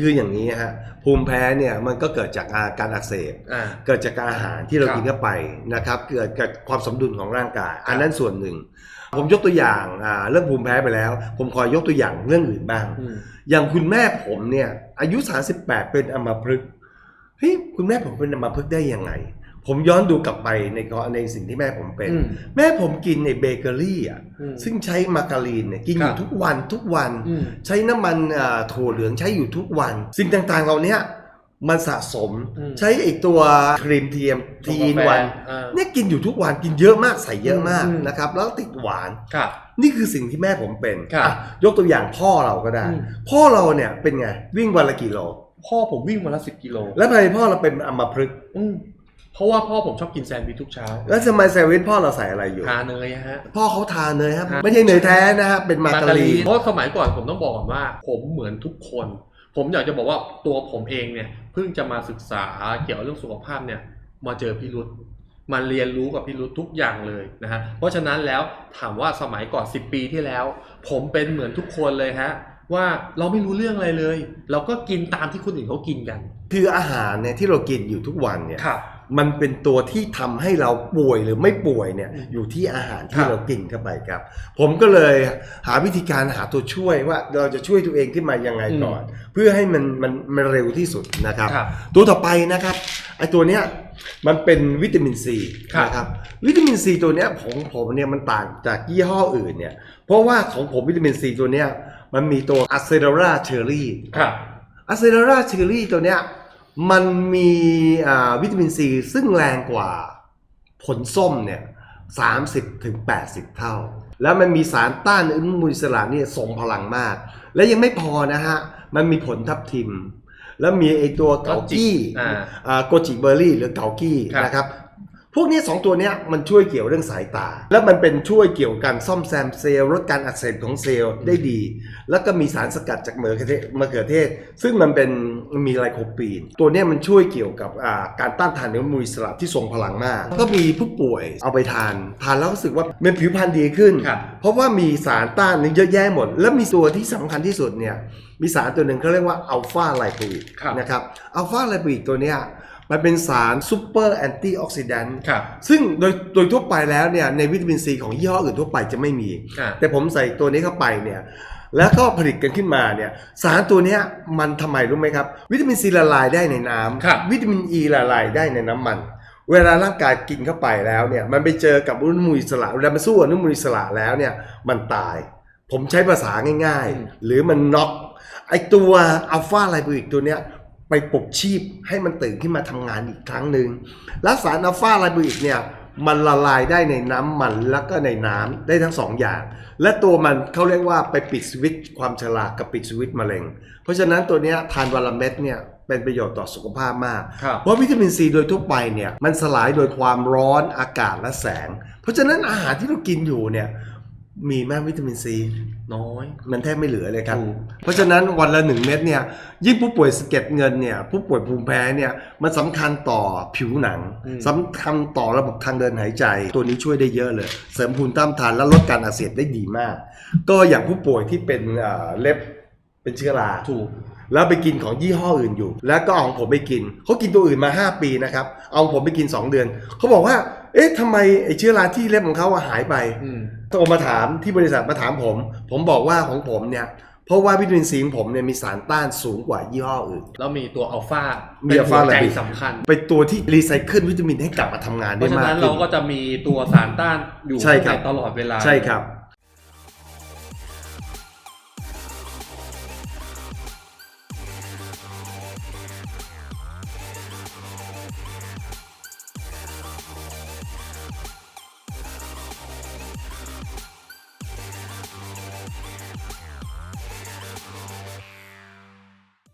คืออย่างนี้ฮะภูมิแพ้เนี่ยมันก็เกิดจากอาการอักเสบอ่า เกิดจากอาหารที่เราครับกินเข้าไปนะครับ เกิดจากความสมดุลของร่างกาย อันนั้นส่วนหนึ่ง ผมยกตัวอย่างอ่าเรื่องภูมิแพ้ไปแล้ว ผมขอยกตัวอย่างเรื่องอื่นบ้าง อืม อย่างคุณแม่ผมเนี่ยอายุ 38 เป็นอัมพฤกษ์เฮ้ยคุณแม่ผมเป็นอัมพฤกษ์ได้ยังไง ผมย้อนดูกลับไปในกรในสิ่งที่แม่ผมเป็น อืมแม่ผมกินในเบเกอรี่อะอืมซึ่งใช้มาการีนเนี่ยกินอครัยู่บทุกวันทุกวัน อืม ใช้น้ำมันอ่าถั่วเหลืองใช้อยู่ทุกวัน สิ่งต่างๆเหล่านี้มันสะสมอืม ใช้ไอตัวครีมเทียมทีนวัน อ่า เนี่ยกินอยู่ทุกวันกินเยอะมากใส่เยอะมากอืม นะครับ แล้วติดหวาน ครับ นี่คือสิ่งที่แม่ผมเป็นครับอะยกตัวอย่างพ่อเราก็ได้ อืม พ่อเราเนี่ยเป็นไงวิ่งวันละกี่โล พ่อผมวิ่งวันละสิบกิโลแล้วทำไมพ่อเราเป็นอัมพฤกษ์อืม เพราะว่าพ่อผมชอบกินแซนด์วิชทุกเช้าแล้วทำไมแซนด์วิชพ่อเราใส่อะไรอยู่ ทาเนยฮะ พ่อเขาทานเนยครับฮะไม่ใช่เนยแท้นะครับเป็นมาการีนเพราะสมัยก่อนผมต้องบอกก่อนว่า ผมเหมือนทุกคน ผมอยากจะบอกว่าตัวผมเองเนี่ยเพิ่งจะมาศึกษาเกี่ยวกับเรื่องสุขภาพเนี่ยมาเจอพี่รุธมาเรียนรู้กับพี่รุธทุกอย่างเลยนะฮะเพราะฉะนั้นแล้วถามว่าสมัยก่อน 10 ปีที่แล้ว ผมเป็นเหมือนทุกคนเลยฮะว่าเราไม่รู้เรื่องอะไรเลย เราก็กินตามที่คนอื่นเขากินกัน คืออาหารเนี่ยที่เรากินอยู่ทุกวันเนี่ยครับ มันเป็นตัวที่ทำให้เราป่วยหรือไม่ป่วยเนี่ยอืมอยู่ที่อาหารคที่รับเรากินเข้าไปครับ ผมก็เลยหาวิธีการหาตัวช่วยว่าเราจะช่วยตัวเองขึ้นมายังไงก่อน เพื่อให้มันมันมันเร็วที่สุดนะครับครับตัวต่อไปนะครับไอตัวเนี้ยมันเป็นวิตามินซีครับนะครับวิตามินซีตัวเนี้ยของผมเนี่ยมันต่างจากยี่ห้ออื่นเนี่ยเพราะว่าของผมวิตามินซีตัวเนี้ยมันมีตัวอะเซดาราเชอรี่ครับอะเซดาราเชอรี่ตัวเนี้ย มันมีอ่าวิตามินซีซึ่งแรงกว่าผลส้มเนี่ย30ถึง80เท่า แล้วมันมีสารต้านอนุมูลอิสระเนี่ยทรงพลังมาก และยังไม่พอนะฮะ มันมีผลทับทิม แล้วมีไอตัวเกากี้อ่าอ่าโกจิเบอร์รี่หรือเกากี้ครับนะครับ พวกนี้สองตัวเนี้ยมันช่วยเกี่ยวเรื่องสายตา แล้วมันเป็นช่วยเกี่ยวกับการซ่อมแซมเซลล์ลดการอักเสบของเซลล์ได้ดี แล้วก็มีสารสกัดจากมะเขือเทศมะเขือเทศ ซึ่งมันเป็นมีไลโคปีน ตัวเนี้ยมันช่วยเกี่ยวกับอ่าการต้านทานอนุมูลอิสระที่ทรงพลังมาก ก็มีผู้ป่วยเอาไปทาน ทานแล้วรู้สึกว่าเป็นผิวพรรณดีขึ้นครับเพราะว่ามีสารต้านเยอะแยะหมด แล้วมีตัวที่สำคัญที่สุดเนี่ยมีสารตัวหนึ่งเขาเรียกว่าอัลฟาไลโปอิกครับนะครับอัลฟาไลโปอิกตัวเนี้ย มันเป็นสารซูเปอร์แอนตี้ออกซิแดนต์ครับ ซึ่งโดยโดยทั่วไปแล้วเนี่ยในวิตามินซีของยี่ห้ออื่นทั่วไปจะไม่มีอ่าแต่ผมใส่ตัวนี้เข้าไปเนี่ยแล้วก็ผลิตกันขึ้นมาเนี่ยสารตัวเนี้ยมันทำไมรู้ไหมครับ วิตามินซีละลายได้ในน้ำครับวิตามินอ e ีละลายได้ในน้ำมัน เวลาร่างกายกินเข้าไปแล้วเนี่ยมันไปเจอกับอนุมูลอิสระเวลามันสู้อนุมูลอิสระแล้วเนี่ยมันตาย ผมใช้ภาษาง่าย อืม ๆ หรือมันน็อกไอตัวอัลฟาไลโปอิกตัวเนี้ย ไปปลุกชีพให้มันตื่นขึ้นมาทำงานอีกครั้งหนึ่งแล้วสารอัลฟาไลโปอิกเนี่ยมันละลายได้ในน้ำมันแล้วก็ในน้ำได้ทั้งสองอย่าง และตัวมันเขาเรียกว่าไปปิดสวิตช์ความฉลาดกับปิดสวิตช์มะเร็ง เพราะฉะนั้นตัวเนี้ยทานวันละเม็ดเนี่ยเป็นประโยชน์ต่อสุขภาพมากครับเพราะวิตามินซีโดยทั่วไปเนี่ยมันสลายโดยความร้อนอากาศและแสง เพราะฉะนั้นอาหารที่เรากินอยู่เนี่ย มีแม่วิตามินซี น้อย มันแทบไม่เหลือเลยครับถูกเพราะฉะนั้นวันละหนึ่งเม็ดเนี่ยยิ่งผู้ป่วยสะเก็ดเงินเนี่ยผู้ป่วยภูมิแพ้เนี่ยมันสำคัญต่อผิวหนังอืมสำคัญต่อระบบทางเดินหายใจ ตัวนี้ช่วยได้เยอะเลย เสริมภูมิต้านทานและลดการอักเสบได้ดีมาก ก็อย่างผู้ป่วยที่เป็นเอ่อเล็บเป็นเชื้อราถูกแล้วไปกินของยี่ห้ออื่นอยู่ แล้วก็เอาของผมไปกินเขากินตัวอื่นมา 5 ปีนะครับเอาของผมไปกิน 2 เดือนเขาบอกว่า เอ๊ะทำไมไอ้เชื้อราที่เล็บของเขาอะหายไปอืม โทรมาถามที่บริษัทมาถามผม ผมบอกว่าของผมเนี่ยเพราะว่าวิตามินซีของผมเนี่ยมีสารต้านสูงกว่ายี่ห้ออื่น แล้วมีตัวอัลฟามีเป็นอัลหัฟาวใจไลปิดสำคัญ เป็นตัวที่รีไซเคิลวิตามินให้กลับมาทำงานเพได้ราะฉะมากนั้นขึ้เราน ก็จะมีตัวสารต้านอยู่ใช่ครับข้างในตลอดเวลา ใช่ครับ